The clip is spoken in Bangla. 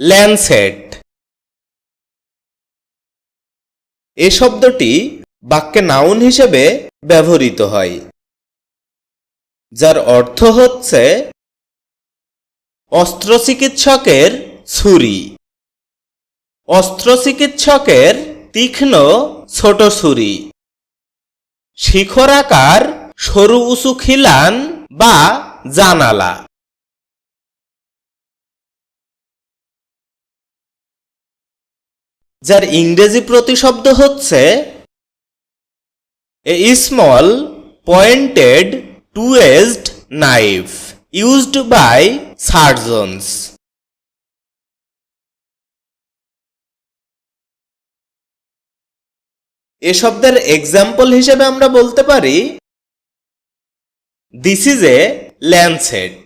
ল্যান্সেট এ শব্দটি বাক্যে নাউন হিসেবে ব্যবহৃত হয়, যার অর্থ হচ্ছে অস্ত্রচিকিৎসকের ছুরি। অস্ত্রচিকিৎসকের তীক্ষ্ণ ছোট ছুরি শিখরাকার সরু উঁচু খিলান বা জানালা। যার ইংরেজি প্রতিশব্দ হচ্ছে a small pointed two edged knife used by surgeons এ শব্দের এক্সাম্পল হিসেবে আমরা বলতে পারি দিস ইজ এ ল্যান্ডসেট